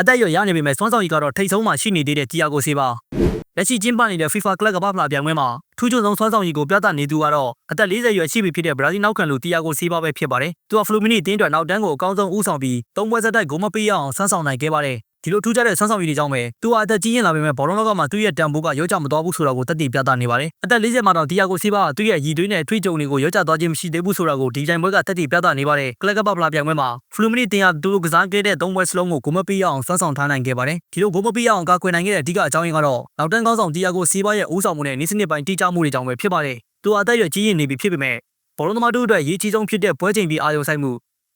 အသက်အရွယ်ရနေပေမဲ့စွမ်းဆောင်ရည်ကတော့ထိတ်ဆုံးမှရှိနေသေးတဲ့တီယာကိုဆေးပါလက်ရှိကျင်းပနေတဲ့ FIFA ကလပ်ကမ္ဘာဖလားပြိုင်ပွဲမှာထူးချွန်ဆုံးစွမ်းဆောင်ရည်ကိုပြသနေသူကတော့အသက်40ရွယ်ရှိပြီဖြစ်တဲ့ဘရာဇီးနောက်ခံလူတီယာကိုဆေးပါပဲဖြစ်ပါတယ်။သူကဖလူမီနီတင်းအတွက်နောက်တန်းကိုအကောင်းဆုံးဦးဆောင်ပြီးသုံးပွဲဆက်တိုက်ဂိုးမပေးရအောင်ဆန်းဆောင်နိုင်ခဲ့ပါတယ်။ ဒီလိုထူးခြားတဲ့ဆန်းဆောင်ရည်တွေကြောင့်ပဲသူဟာအသက်ကြီးရင်လာပေမဲ့ဘောလုံးလောကမှာသူ့ရဲ့တန်ဖိုးကရောကြမသွားဘူးဆိုတာကိုသက်သေပြသနေပါတယ်။အသက်40မှာတော့တီယာကိုဆေးပါကသူ့ရဲ့ရည်သွေးနဲ့အထွေးကြုံတွေကိုရောကြသွားခြင်းမရှိသေးဘူးဆိုတာကိုဒီပြိုင်ပွဲကသက်သေပြသနေပါတယ်။ကလပ်ကမ္ဘာဖလားပြိုင်ပွဲမှာဖလူမီနီတင်းဟာသူတို့ကစားခဲ့တဲ့သုံးပွဲစလုံးကိုဂိုးမပေးရအောင်ဆန်းဆောင်ထားနိုင်ခဲ့ပါတယ်။ဒီလိုဂိုးမပေးရအောင်ကာကွယ်နိုင်ခဲ့တဲ့အဓိကအကြောင်းရင်းကတော့နောက်တန်းကောင်းဆောင်တီယာကိုဆေးပါရဲ့ဦးဆောင်မှုနဲ့နေ့စနစ်ပိုင်းတိကျမှုတွေကြောင့်ပဲဖြစ်ပါတယ်။သူအသက်အရွယ်ကြီးရင်နေပြီဖြစ်ပေမဲ့ဘောလုံးသမားတို့အတွက်ရေးကြီးဆုံးဖြစ်တဲ့ပွဲချိန်ပြီးအာရုံစိုက်မှု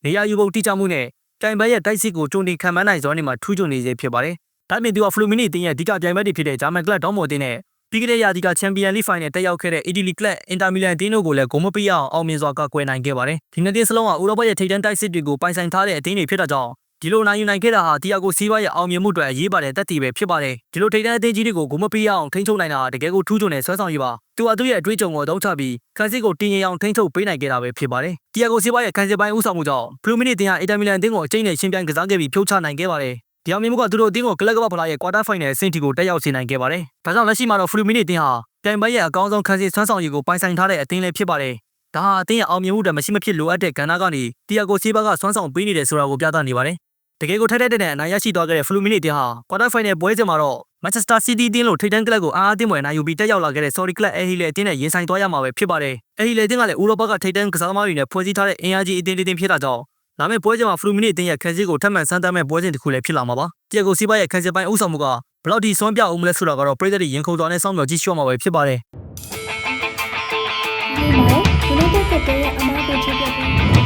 နေရာယူဖို့တိကျမှုနဲ့ တိုင်ပန်းရဲ့တိုက်စစ်ကိုကြုံတင်ခံမှန်းနိုင်စွာနေမှာထူးချွန်နေစေဖြစ်ပါတယ်။ဒါ့အပြင်သူကဖလူမီနီတင်းရဲ့အဓိကပြိုင်ပွဲတွေဖြစ်တဲ့ဂျာမန်ကလပ်ဒေါမော်တင်းနဲ့ပြီးခဲ့တဲ့ရာသီကချန်ပီယံလိဖိုင်နယ်တက်ရောက်ခဲ့တဲ့အီတလီကလပ်အင်တာမီလန်တင်းတို့ကိုလည်းဂိုးမပေးရအောင်အောင်မြင်စွာကကွယ်နိုင်ခဲ့ပါတယ်။ဒီနှစ်တင်းစလုံးကဥရောပရဲ့ထိပ်တန်းတိုက်စစ်တွေကိုပိုင်ဆိုင်ထားတဲ့အသင်းတွေဖြစ်တာကြောင့် ဒီလိုနိုင်ယူနိုင်ခဲ့တာဟာတီယာကိုစီးပွားရဲ့အောင်မြင်မှုအတွက်အရေးပါတဲ့တက်တည်ပဲဖြစ်ပါတယ်။ဒီလိုထိပ်တန်းအသင်းကြီးတွေကိုဂိုးမပေးရအောင်ထိန်းချုပ်နိုင်တာဟာတကယ်ကိုထူးချွန်တဲ့ဆွဲဆောင်ရည်ပါ။သူဟာသူ့ရဲ့အတွေ့အကြုံကိုအသုံးချပြီးခန်းစစ်ကိုတင်ရင်အောင်ထိန်းချုပ်ပေးနိုင်ခဲ့တာပဲဖြစ်ပါတယ်။တီယာကိုစီးပွားရဲ့ခန်းစစ်ပိုင်းဦးဆောင်မှုကြောင့်ဖလူမီနီတင်ဟာအင်တာမီလန်အသင်းကိုအကျိန်းနဲ့ရှင်းပြိုင်ကစားခဲ့ပြီးဖြုတ်ချနိုင်ခဲ့ပါတယ်။ဒီအောင်မြင်မှုကသူတို့အသင်းကိုကလပ်ကမ္ဘာဖလားရဲ့ကွာတာဖိုင်နယ်အဆင့်ထိကိုတက်ရောက်စေနိုင်ခဲ့ပါတယ်။ဒါကြောင့်လက်ရှိမှာတော့ဖလူမီနီတင်ဟာပြိုင်ပွဲရဲ့အကောင်းဆုံးခန်းစစ်ဆွမ်းဆောင်ရည်ကိုပိုင်ဆိုင်ထားတဲ့အသင်းလည်းဖြစ်ပါတယ်။ဒါဟာအသင်းရဲ့အောင်မြင်မှုတွေမရှိမဖြစ်လိုအပ်တဲ့ကဏ္ဍကနေတီယာကိုစီးပါးကဆွမ်းဆောင်ပေးနေတယ်ဆိုတာကိုပြသနေပါတယ်။ တကယ်ကိုထိုက်တဲ့တဲ့အနိုင်ရရှိသွားခဲ့တဲ့ဖလူမီနီတင်ဟာကွာတာဖိုင်နယ်ပွဲစဉ်မှာတော့ Manchester City အသင်းလိုထိပ်တန်းကလပ်ကိုအားအားတင်းပွဲနိုင်ယူပြီးတက်ရောက်လာခဲ့တဲ့ Sorry Club အဲဟီလေအသင်းနဲ့ရင်ဆိုင်သွားရမှာပဲဖြစ်ပါတယ်။အဲဟီလေအသင်းကလည်းဥရောပကထိပ်တန်းကစားသမားတွေနဲ့ဖွဲ့စည်းထားတဲ့အင်အားကြီးအသင်းတစ်သင်းဖြစ်တာကြောင့်လာမယ့်ပွဲချိန်မှာဖလူမီနီအသင်းရဲ့ခန်းစစ်ကိုထပ်မံစမ်းသပ်မဲ့ပွဲစဉ်တစ်ခုလည်းဖြစ်လာမှာပါ။တီယာကိုစီးပါးရဲ့ခန်းစစ်ပိုင်းအုပ်ဆောင်မှုကဘယ်လောက်ထိစွမ်းပြအောင်မလဲဆိုတာကတော့ပြည်သက်တွေရင်ခုန်တော်နဲ့စောင့်မျှော်ကြည့်ရှုမှာပဲဖြစ်ပါတယ်။ဒီမှာ United ကတည်းကအမားကိုချပြပေး